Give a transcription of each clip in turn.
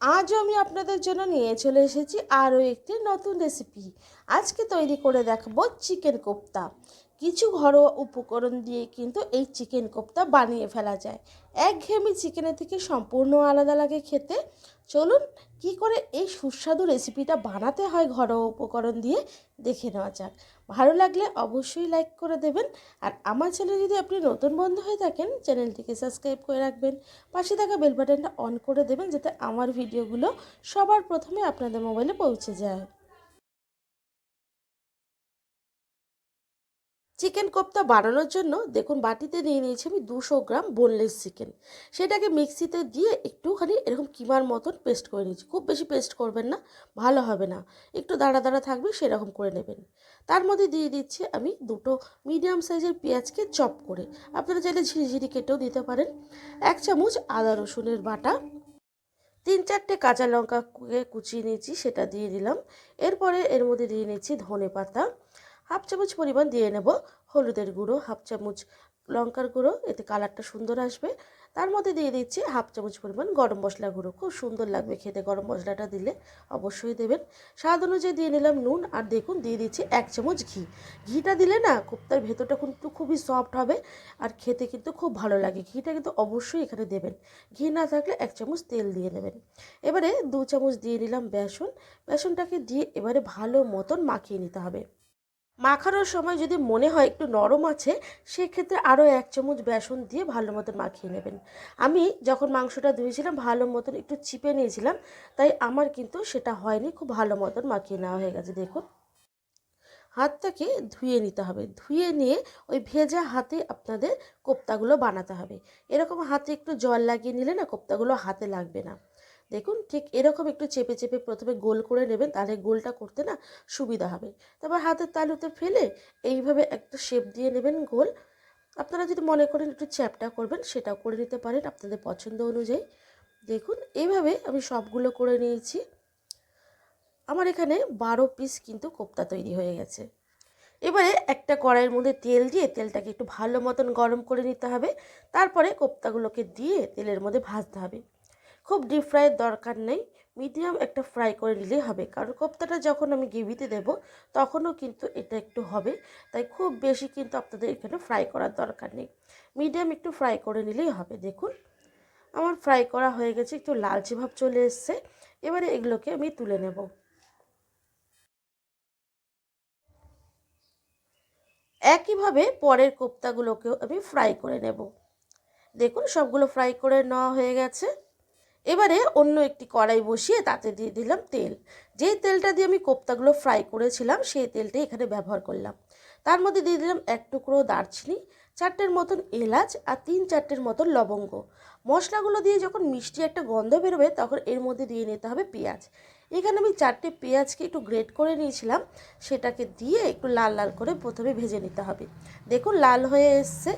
আজও আমি আপনাদের জন্য নিয়ে চলে এসেছি আরও একটি নতুন রেসিপি আজকে তৈরি করে দেখাবো চিকেন কোপ্তা। কিছু ঘরোয়া উপকরণ দিয়ে কিন্তু এই চিকেন কোপ্তা বানিয়ে ফেলা যায়। একঘেয়েমি চিকেনের থেকে সম্পূর্ণ আলাদা লাগে খেতে। চলুন কি করে এই সুস্বাদু রেসিপিটা বানাতে হয় ঘরোয়া উপকরণ দিয়ে দেখে নেওয়া যাক। ভালো লাগলে অবশ্যই লাইক করে দেবেন। আর আমার চ্যানেল যদি আপনি নতুন বন্ধু হয়ে থাকেন চ্যানেলটিকে সাবস্ক্রাইব করে রাখবেন। পাশে থাকা বেল বাটনটা অন করে দেবেন, যাতে আমার ভিডিওগুলো সবার প্রথমে আপনাদের মোবাইলে পৌঁছে যায়। চিকেন কোপ্তা বানানোর জন্য দেখুন বাটিতে নিয়ে নিয়েছি আমি দুশো গ্রাম বোনলেস চিকেন সেটাকে মিক্সিতে দিয়ে একটুখানি এরকম কিমার মতন পেস্ট করে নিয়েছি। খুব বেশি পেস্ট করবেন না, ভালো হবে না। একটু দাঁড়া দাঁড়া থাকবে, সেরকম করে নেবেন। তার মধ্যে দিয়ে দিচ্ছি আমি দুটো মিডিয়াম সাইজের পেঁয়াজকে চপ করে। আপনারা চাইলে ঝিরিঝিরি কেটেও দিতে পারেন। এক চামচ আদা রসুনের বাটা, তিন চারটে কাঁচা লঙ্কা কুচিয়ে নিয়েছি, সেটা দিয়ে দিলাম। এরপরে এর মধ্যে দিয়ে নিচ্ছি ধনে পাতা হাফ চামচ পরিমাণ দিয়ে নেব হলুদের গুঁড়ো, হাফ চামচ লঙ্কার গুঁড়ো, এতে কালারটা সুন্দর আসবে। তার মধ্যে দিয়ে দিচ্ছি হাফ চামচ পরিমাণ গরম মশলা গুঁড়ো। খুব সুন্দর লাগবে খেতে গরম মশলাটা দিলে, অবশ্যই দেবেন। স্বাদ অনুযায়ী দিয়ে নিলাম নুন আর দেখুন দিয়ে দিচ্ছি এক চামচ ঘি। ঘিটা দিলে না কোপ্তার ভেতরটা কিন্তু খুবই সফট হবে আর খেতে কিন্তু খুব ভালো লাগে। ঘিটা কিন্তু অবশ্যই এখানে দেবেন। ঘি না থাকলে এক চামচ তেল দিয়ে নেবেন। এবারে দু চামচ দিয়ে নিলাম বেসন। বেসনটাকে দিয়ে এবারে ভালো মতন মাখিয়ে নিতে হবে। মাখানোর সময় যদি মনে হয় একটু নরম আছে, সেক্ষেত্রে আরও এক চামচ বেসন দিয়ে ভালো মতন মাখিয়ে নেবেন। আমি যখন মাংসটা ধুয়েছিলাম, ভালো মতন একটু চিপে নিয়েছিলাম, তাই আমার কিন্তু সেটা হয়নি, খুব ভালো মতন মাখিয়ে নেওয়া হয়ে গেছে, দেখুন। হাতটাকে ধুয়ে নিতে হবে, ধুয়ে নিয়ে ওই ভেজা হাতে আপনাদের কোপ্তাগুলো বানাতে হবে। এরকম হাতে একটু জল লাগিয়ে নিলে না, কোপ্তাগুলো হাতে লাগবে না। দেখুন, ঠিক এরকম একটু চেপে চেপে প্রথমে গোল করে নেবেন, তাহলে গোলটা করতে না সুবিধা হবে। তারপর হাতের তালুতে ফেলে এইভাবে একটা শেপ দিয়ে নেবেন গোল। আপনারা যদি মনে করেন একটু চ্যাপটা করবেন, সেটাও করে নিতে পারেন আপনাদের পছন্দ অনুযায়ী। দেখুন এইভাবে আমি সবগুলো করে নিয়েছি। আমার এখানে বারো পিস কিন্তু কোপ্তা তৈরি হয়ে গেছে। এবারে একটা কড়াইয়ের মধ্যে তেল দিয়ে তেলটাকে একটু ভালো মতন গরম করে নিতে হবে। তারপরে কোপ্তাগুলোকে দিয়ে তেলের মধ্যে ভাজতে হবে। খুব ডিপ ফ্রাইয়ের দরকার নেই। মিডিয়াম একটা ফ্রাই করে নিলেই হবে। কারণ কোপ্তাটা যখন আমি গ্রেভিতে দেব, তখনও কিন্তু এটা একটু হবে। তাই খুব বেশি কিন্তু আপনাদের এখানে ফ্রাই করার দরকার নেই। মিডিয়াম একটু ফ্রাই করে নিলেই হবে। দেখুন, আমার ফ্রাই করা হয়ে গেছে, একটু লালচে ভাব চলে এসছে। এবারে এগুলোকে আমি তুলে নেব। একইভাবে পরের কোপ্তাগুলোকেও আমি ফ্রাই করে নেব। দেখুন, সবগুলো ফ্রাই করে নেওয়া হয়ে গেছে। এবারে অন্য একটি কড়াই বসিয়ে তাতে দিয়ে দিলাম তেল। যেই তেলটা দিয়ে আমি কোপ্তাগুলো ফ্রাই করেছিলাম, সেই তেলটাই এখানে ব্যবহার করলাম। তার মধ্যে দিয়ে দিলাম এক টুকরো দারচিনি, চারটের মতন এলাচ আর তিন চারটের মতন লবঙ্গ। মশলাগুলো দিয়ে যখন মিষ্টি একটা গন্ধ বেরোবে, তখন এর মধ্যে দিয়ে নিতে হবে পেঁয়াজ। এখানে আমি চারটে পেঁয়াজকে একটু গ্রেট করে নিয়েছিলাম, সেটাকে দিয়ে একটু লাল লাল করে প্রথমে ভেজে নিতে হবে। দেখুন, লাল হয়ে এসছে।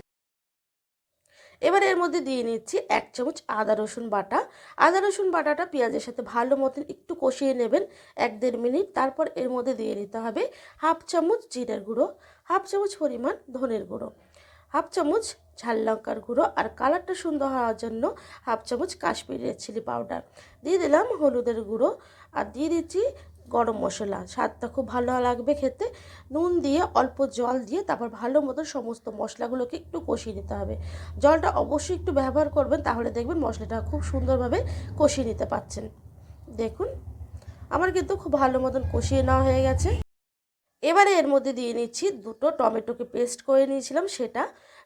এবার এর মধ্যে দিয়ে নিচ্ছি এক চামচ আদা রসুন বাটা। আদা রসুন বাটাটা পেঁয়াজের সাথে ভালো মতন একটু কষিয়ে নেবেন এক দেড় মিনিট। তারপর এর মধ্যে দিয়ে নিতে হবে হাফ চামচ জিরের গুঁড়ো, হাফ চামচ পরিমাণ ধনের গুঁড়ো, হাফ চামচ ঝাল লঙ্কার গুঁড়ো আর কালারটা সুন্দর হওয়ার জন্য হাফ চামচ কাশ্মীরি চিলি পাউডার। দিয়ে দিলাম হলুদের গুঁড়ো আর দিয়ে দিচ্ছি গরম মশলা। স্বাদটা খুব ভালো লাগবে খেতে। নুন দিয়ে, অল্প জল দিয়ে তারপর ভালো মতো সমস্ত মশলাগুলোকে একটু কষিয়ে নিতে হবে। জলটা অবশ্যই একটু ব্যবহার করবেন তাহলে দেখবেন মশলাটা খুব সুন্দরভাবে কষিয়ে নিতে পারছেন। দেখুন, আমার কিন্তু খুব ভালো মতন কষিয়ে নেওয়া হয়ে গেছে। এবারে এর মধ্যে দিয়ে নিচ্ছি দুটো টমেটোকে পেস্ট করে নিয়েছিলাম সেটা।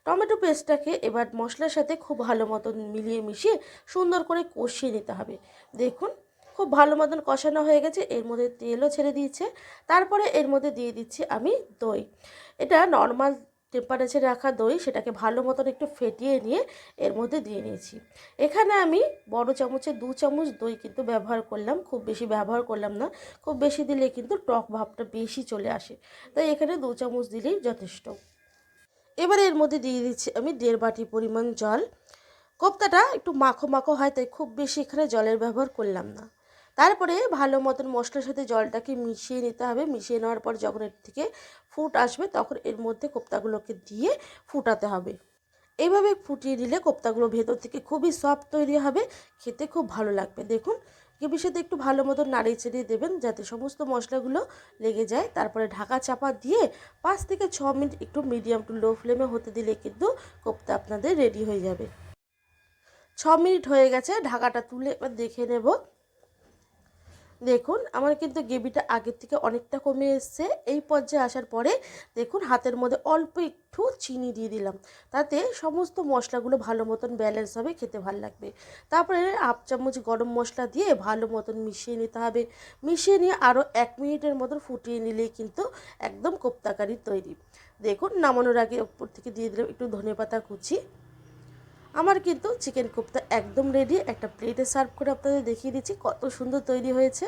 টমেটো পেস্টটাকে এবার মশলার সাথে খুব ভালো মতন মিলিয়ে মিশিয়ে সুন্দর করে কষিয়ে নিতে হবে। দেখুন খুব ভালো মতন কষানো হয়ে গেছে। এর মধ্যে তেলও ছেড়ে দিয়েছে। তারপরে এর মধ্যে দিয়ে দিচ্ছি আমি দই। এটা নর্মাল টেম্পারেচারে রাখা দই, সেটাকে ভালো মতন একটু ফেটিয়ে নিয়ে এর মধ্যে দিয়ে নিয়েছি। এখানে আমি বড় চামচে দু চামচ দই কিন্তু ব্যবহার করলাম, খুব বেশি ব্যবহার করলাম না। খুব বেশি দিলে কিন্তু টক ভাবটা বেশি চলে আসে। তাই এখানে দু চামচ দিলেই যথেষ্ট। এবারে এর মধ্যে দিয়ে দিচ্ছি আমি দেড় বাটি পরিমাণ জল। কোপ্তাটা একটু মাখো মাখো হয়, তাই খুব বেশি এখানে জলের ব্যবহার করলাম না। তারপরে ভালো মতন মশলার সাথে জলটাকে মিশিয়ে নিতে হবে। মিশিয়ে নেওয়ার পর যখন এর থেকে ফুট আসবে, তখন এর মধ্যে কোপ্তাগুলোকে দিয়ে ফুটাতে হবে। এইভাবে ফুটিয়ে দিলে কোপ্তাগুলো ভেতর থেকে খুবই সফট তৈরি হবে, খেতে খুব ভালো লাগবে। দেখুন, গ্রেভির সাথে একটু ভালো মতো নাড়িয়ে চেড়িয়ে দেবেন যাতে সমস্ত মশলাগুলো লেগে যায়। তারপরে ঢাকা চাপা দিয়ে পাঁচ থেকে ছ মিনিট একটু মিডিয়াম টু লো ফ্লেমে হতে দিলে কিন্তু কোপ্তা আপনাদের রেডি হয়ে যাবে। ছ মিনিট হয়ে গেছে, ঢাকাটা তুলে এবার দেখে নেব। দেখুন, আমার কিন্তু গ্রেভিটা আগের থেকে অনেকটা কমে এসছে। এই পর্যায়ে আসার পরে দেখুন, হাতের মধ্যে অল্প একটু চিনি দিয়ে দিলাম। তাতে সমস্ত মশলাগুলো ভালো মতন ব্যালেন্স হবে, খেতে ভালো লাগবে। তারপরে আপ চামচ গরম মশলা দিয়ে ভালো মতন মিশিয়ে নিতে হবে। মিশিয়ে নিয়ে আরও এক মিনিটের মতন ফুটিয়ে নিলেই কিন্তু একদম কোপ্তাকারি তৈরি। দেখুন, নামানোর আগে উপর থেকে দিয়ে দিলাম একটু ধনেপাতা কুচি। আমার কিন্তু চিকেন কোপ্তা একদম রেডি একটা প্লেটে সার্ভ করে আপনাদের দেখিয়ে দিচ্ছি কত সুন্দর তৈরি হয়েছে।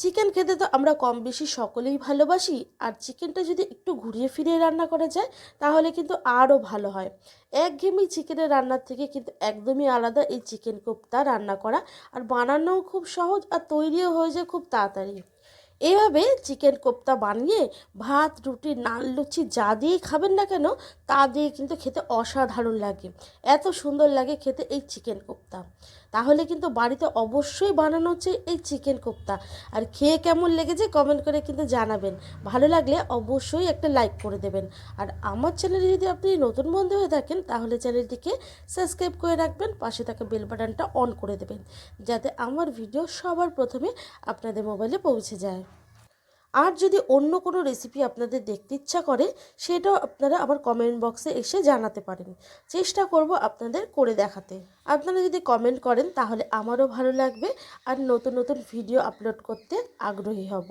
চিকেন খেতে তো আমরা কম বেশি সকলেই ভালোবাসি, আর চিকেনটা যদি একটু ঘুরিয়ে ফিরিয়ে রান্না করা যায়, তাহলে কিন্তু আরও ভালো হয়। একঘেয়েমি চিকেনের রান্নার থেকে কিন্তু একদমই আলাদা এই চিকেন কোপ্তা রান্না করা, আর বানানোও খুব সহজ আর তৈরিও হয়ে যায় খুব তাড়াতাড়ি। এইভাবে চিকেন কোপ্তা বানিয়ে ভাত, রুটি, নান, লুচি যা দিয়েই খাবেন না কেন, তা দিয়ে কিন্তু খেতে অসাধারণ লাগে। এত সুন্দর লাগে খেতে এই চিকেন কোপ্তা। তাহলে কিন্তু বাড়িতে অবশ্যই বানানো হচ্ছে এই চিকেন কোপ্তা। আর খেয়ে কেমন লেগেছে কমেন্ট করে কিন্তু জানাবেন। ভালো লাগলে অবশ্যই একটা লাইক করে দেবেন। আর আমার চ্যানেলে যদি আপনি নতুন বন্ধু হয়ে থাকেন, তাহলে চ্যানেলটিকে সাবস্ক্রাইব করে রাখবেন, পাশে থাকা বেল বাটনটা অন করে দেবেন, যাতে আমার ভিডিও সবার প্রথমে আপনাদের মোবাইলে পৌঁছে যায়। আর যদি অন্য কোনো রেসিপি আপনাদের দেখতে ইচ্ছা করে, সেটাও আপনারা আমার কমেন্ট বক্সে এসে জানাতে পারেন। চেষ্টা করব আপনাদের করে দেখাতে। আপনারা যদি কমেন্ট করেন, তাহলে আমারও ভালো লাগবে আর নতুন নতুন ভিডিও আপলোড করতে আগ্রহী হব।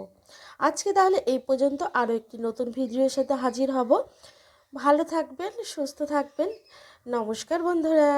আজকে তাহলে এই পর্যন্ত আরও একটি নতুন ভিডিওর সাথে হাজির হব। ভালো থাকবেন, সুস্থ থাকবেন। নমস্কার বন্ধুরা।